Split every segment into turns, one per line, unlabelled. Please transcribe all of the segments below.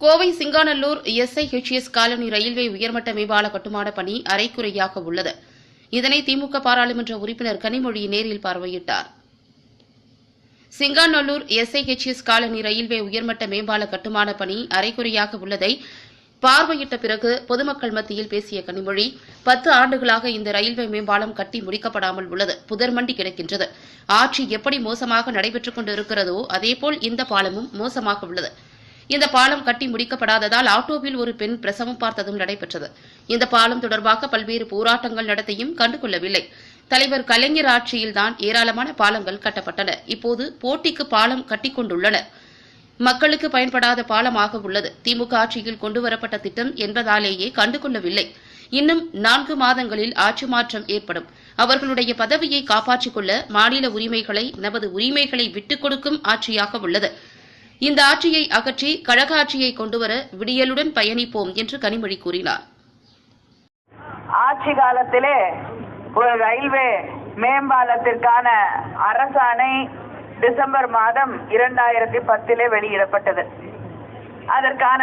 Kovai Singanallur SIHS colony railway உயர்மட்ட மேம்பால கட்டுமான பணி அரைக்குறையாக உள்ளது. இதனை திமுக பாராளுமன்ற உறுப்பினர் கனிமொழி நேரில் பார்வையிட்டார். சிங்காநல்லூர் எஸ்ஐஹெச்எஸ் காலனி ரயில்வே உயர்மட்ட மேம்பால கட்டுமான பணி அரைக்குறையாக உள்ளதை பார்வையிட்ட பிறகு பொதுமக்கள் மத்தியில் பேசிய கனிமொழி பத்து ஆண்டுகளாக இந்த ரயில்வே மேம்பாலம் கட்டி முடிக்கப்படாமல் உள்ளது. புதர்மண்டி கிடக்கின்றது. ஆட்சி எப்படி மோசமாக நடைபெற்றுக் கொண்டிருக்கிறதோ அதேபோல் இந்த பாலமும் மோசமாக உள்ளது. இந்த பாலம் கட்டி முடிக்கப்படாததால் ஆட்டோவில் ஒரு பெண் பிரசவம் பார்த்ததும் நடைபெற்றது. இந்த பாலம் தொடர்பாக பல்வேறு போராட்டங்கள் நடத்தியும் கண்டுகொள்ளவில்லை. தலைவர் கலைஞர் ஆட்சியில்தான் ஏராளமான பாலங்கள் கட்டப்பட்டன. இப்போது போட்டிக்கு பாலம் கட்டிக்கொண்டுள்ளனர் மக்களுக்கு பயன்படாத பாலமாக உள்ளது. திமுக ஆட்சியில் கொண்டுவரப்பட்ட திட்டம் என்பதாலேயே கண்டுகொள்ளவில்லை. இன்னும் நான்கு மாதங்களில் ஆட்சி மாற்றம் ஏற்படும். அவர்களுடைய பதவியை காப்பாற்றிக் கொள்ள மாநில உரிமைகளை நமது உரிமைகளை விட்டுக் கொடுக்கும் ஆட்சியாக உள்ளது. இந்த ஆட்சியை அகற்றி கழக ஆட்சியை கொண்டுவர விடியலுடன் பயணிப்போம் என்று கனிமொழி கூறினார்.
ஆட்சி காலத்திலே ஒரு ரயில்வே மேம்பாலத்திற்கான அரசாணை டிசம்பர் மாதம் இரண்டாயிரத்தி பத்திலே வெளியிடப்பட்டது. அதற்கான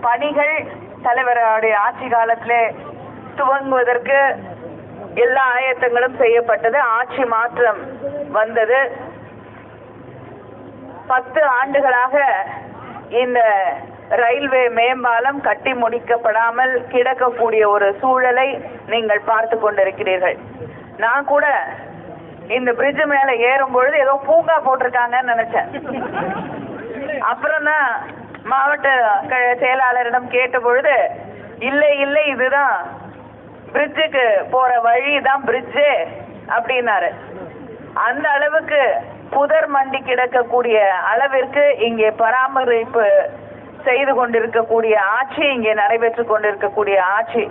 பணிகள் தலைவருடைய ஆட்சி காலத்திலே துவங்குவதற்கு எல்லா ஆயத்தங்களும் செய்யப்பட்டது. ஆட்சி மாற்றம் வந்தது. பத்து ஆண்டுகளாக இந்த ரயில்வே மேம்பாலம் கட்டி முடிக்கப்படாமல் கிடக்கக்கூடிய ஒரு சூழலை நீங்கள் பார்த்து கொண்டிருக்கிறீர்கள். நான் கூட இந்த பிரிட்ஜ் மேல ஏறும் பொழுது ஏதோ பூங்கா போட்டிருக்காங்கன்னு நினைச்சேன். அப்புறம் தான் மாவட்ட செயலாளரிடம் கேட்ட பொழுது இல்லை இல்லை இதுதான் பிரிட்ஜுக்கு போற வழி தான் பிரிட்ஜு அப்படின்னாரு. அந்த அளவுக்கு புதர் மண்டி கிடக்கக்கூடிய அளவிற்கு இங்கே பராமரிப்பு செய்து கொண்டிருக்கக்கூடிய ஆட்சி இங்கே நடைபெற்று கொண்டிருக்கக்கூடிய ஆட்சி.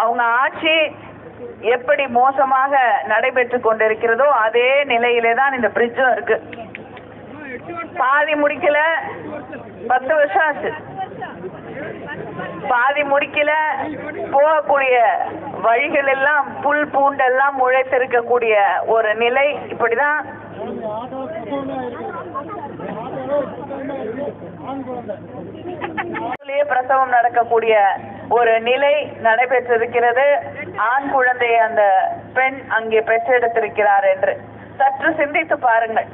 அவங்க ஆட்சி எப்படி மோசமாக நடைபெற்று கொண்டிருக்கிறதோ அதே நிலையிலே தான் இந்த பிரிட்ஜும் இருக்கு. பாதி முடிக்கல பத்து வருஷம் ஆச்சு. பாதி முடிக்கல போகக்கூடிய வழிகள் எல்லாம் புல் பூண்டெல்லாம் முளைத்திருக்கக்கூடிய ஒரு நிலை இப்படிதான் பிரசவம் நடக்கக்கூடிய ஒரு நிலை நடைபெற்றிருக்கிறது. ஆண் குழந்தையை அந்த பெண் அங்கே பெற்றெடுத்திருக்கிறார் என்று. சற்று சிந்தித்து பாருங்கள்.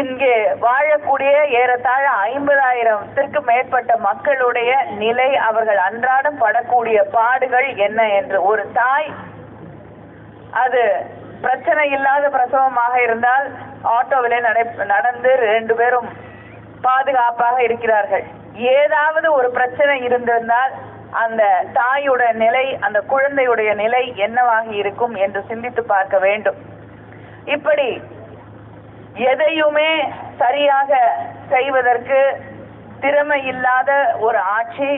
இங்கே வாழக்கூடிய ஏறத்தாழ ஐம்பதாயிரத்திற்கு மேற்பட்ட மக்களுடைய நிலை அவர்கள் அன்றாடம் படக்கூடிய பாடுகள் என்ன என்று. ஒரு தாய் அது பிரச்சனை இல்லாத பிரசவமாக இருந்தால் ஆட்டோவிலே நடை நடந்து ரெண்டு பேரும் பாதுகாப்பாக இருக்கிறார்கள். ஏதாவது ஒரு பிரச்சனை இருந்திருந்தால் அந்த தாயோட நிலை அந்த குழந்தையுடைய நிலை என்னவாகி இருக்கும் என்று சிந்தித்து பார்க்க வேண்டும். இப்படி எதையுமே சரியாக செய்வதற்கு திறமை இல்லாத ஒரு ஆட்சி